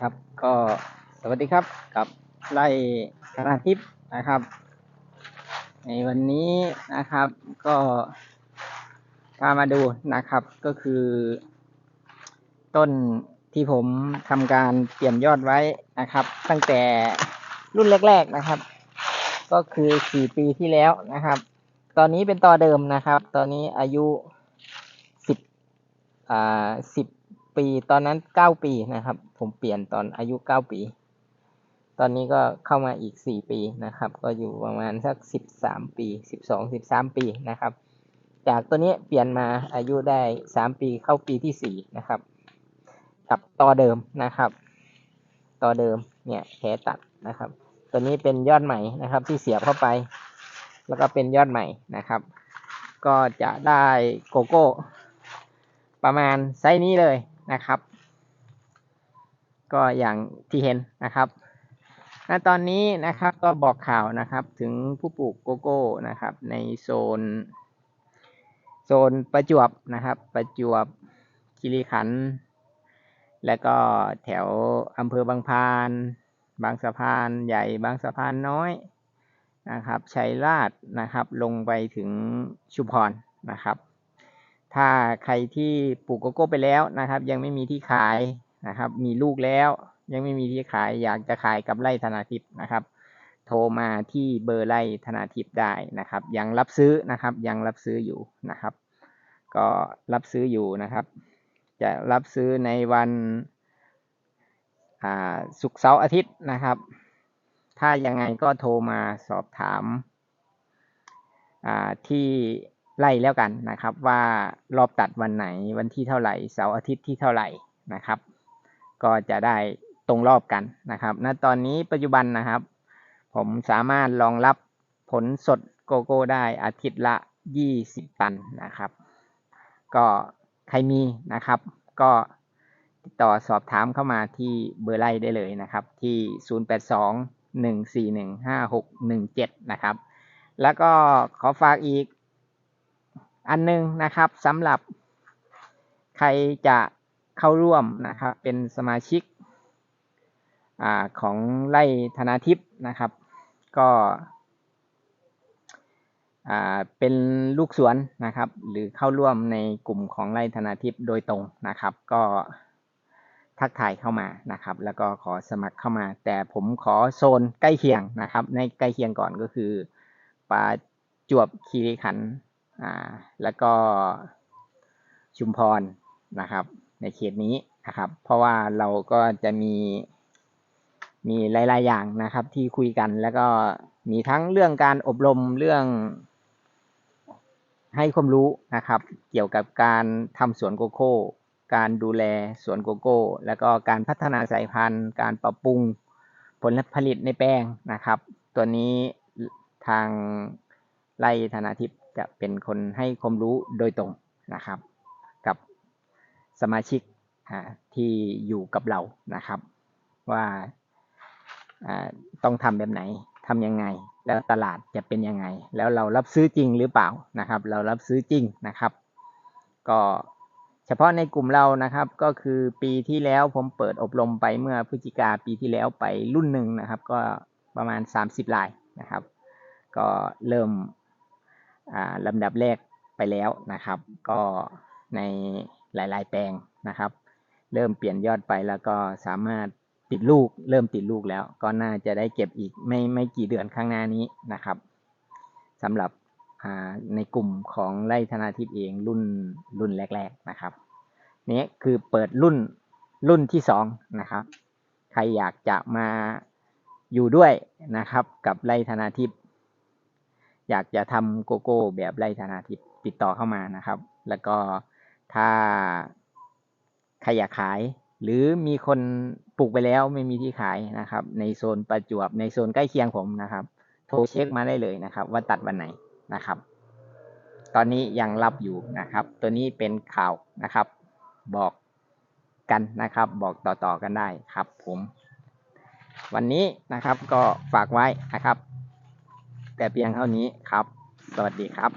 ครับ ก็สวัสดีครับกับไล่ธนาทิพย์นะครับ ในวันนี้นะครับก็พามาดูนะครับก็คือ ต้นที่ผมทำการเปลี่ยนยอดไว้นะครับ ตั้งแต่รุ่นแรก ๆนะครับ ก็คือสี่ปีที่แล้วนะครับ ตอนนี้เป็นต่อเดิมนะครับ ตอนนี้อายุสิบอ่าสิบ ปี ตอนนั้นเก้าปีนะครับ ผมเปลี่ยนตอนอายุเก้าปี ตอนนี้ก็เข้ามาอีกสี่ปีนะครับ ก็อยู่ประมาณสักสิบสามปีสิบสองสิบสามปีนะครับ จากตัวนี้เปลี่ยนมาอายุได้สามปีเข้าปีที่สี่นะครับ กับต่อเดิมนะครับ ต่อเดิมเนี่ยแผลตัดนะครับ ตัวนี้เป็นยอดใหม่นะครับ ที่เสียบเข้าไป แล้วก็เป็นยอดใหม่นะครับ ก็จะได้โกโก้ประมาณไซส์นี้เลย นะครับ ก็อย่างที่เห็นนะครับณตอนนี้นะครับก็บอกข่าวนะครับถึงผู้ปลูกโกโก้นะครับ ในโซน โซนประจวบนะครับ ประจวบคีรีขันธ์และก็แถวอำเภอบางพาน บางสะพานใหญ่บางสะพานน้อยนะครับชัยราชนะครับ ลงไปถึงชุมพรนะครับ ถ้าใครที่ปลูกโกโก้ไปแล้วนะครับ ยังไม่มีที่ขายนะครับ มีลูกแล้ว ยังไม่มีที่ขายอยากจะขายกับไร่ธนาทิพย์นะครับ โทรมาที่เบอร์ไร่ธนาทิพย์ได้นะครับ ยังรับซื้อนะครับ ยังรับซื้ออยู่นะครับ ก็รับซื้ออยู่นะครับ จะรับซื้อในวันศุกร์เสาร์อาทิตย์นะครับ ถ้ายังไงก็โทรมาสอบถามที่ ไล่แล้วกันนะครับ ว่ารอบตัดวันไหนวันที่เท่าไหร่เสาร์อาทิตย์ที่เท่าไหร่นะครับ ก็จะได้ตรงรอบกันนะครับณตอนนี้ปัจจุบันนะครับ ผมสามารถรองรับผลสดโกโก้ได้อาทิตย์ละ 20 ตันนะครับ ก็ใครมีนะครับ ก็ติดต่อสอบถามเข้ามาที่เบอร์ไล่ได้เลยนะครับ ที่ 0821415617 นะครับ แล้วก็ขอฝากอีก อันหนึงนะครับสำหรับใครจะเข้าร่วมนะครับเป็นสมาชิกอของไล่ธนาทิพย์นะครับ ก็เป็นลูกสวนนะครับ หรือเข้าร่วมในกลุ่มของไร่ธนาทิพย์โดยตรงนะครับ ก็ทักทายเข้ามานะครับ แล้วก็ขอสมัครเข้ามา แต่ผมขอโซนใกล้เคียงนะครับ ในใกล้เคียงก่อนก็คือปาจวบคีรีขันธ์ อ่าแล้วก็ชุมพรนะครับ ในเขตนี้นะครับ เพราะว่าเราก็จะมีมีหลาย ๆ อย่างนะครับที่คุยกันแล้วก็มีทั้งเรื่องการอบรมเรื่องให้ความรู้นะครับ เกี่ยวกับการทำสวนโกโก้ การดูแลสวนโกโก้ แล้วก็การพัฒนาสายพันธุ์ การปรับปรุงผลผลิตในแปลงนะครับ ตัวนี้ทางไร่ธนาทิพย์ จะเป็นคนให้ความรู้โดยตรงนะครับ กับสมาชิกที่อยู่กับเรานะครับ ว่าต้องทำแบบไหนทำยังไง แล้วตลาดจะเป็นยังไง แล้วเรารับซื้อจริงหรือเปล่านะครับ เรารับซื้อจริงนะครับ ก็เฉพาะในกลุ่มเรานะครับ ก็คือปีที่แล้วผมเปิดอบรมไปเมื่อพฤศจิกาปีที่แล้วไปรุ่นหนึ่งนะครับ ก็ประมาณ 30รายนะครับ ก็เริ่ม ลำดับแรกไปแล้วนะครับ ก็ในหลาย ๆ แปลงนะครับ เริ่มเปลี่ยนยอดไปแล้วก็สามารถติดลูกเริ่มติดลูกแล้ว ก็น่าจะได้เก็บอีกไม่ไม่กี่เดือนข้างหน้านี้นะครับสำหรับในกลุ่มของไร่ธนาทิพย์เองรุ่นรุ่นแรก ๆนะครับนี้คือเปิดรุ่นรุ่นที่สองนะครับ ใครอยากจะมาอยู่ด้วยนะครับ กับไร่ธนาทิพย์ อยากจะทำโกโก้แบบไร่ธนาทิพย์ติดต่อเข้ามานะครับ แล้วก็ถ้าใครอยากขาย หรือมีคนปลูกไปแล้วไม่มีที่ขายนะครับ ในโซนประจวบในโซนใกล้เคียงผมนะครับ โทรเช็คมาได้เลยนะครับ ว่าตัดวันไหนนะครับ ตอนนี้ยังรับอยู่นะครับ ตัวนี้เป็นข่าวนะครับ บอกกันนะครับ บอกต่อๆกันได้ครับผม วันนี้นะครับก็ฝากไว้นะครับ แต่เพียงเท่านี้ครับ สวัสดีครับ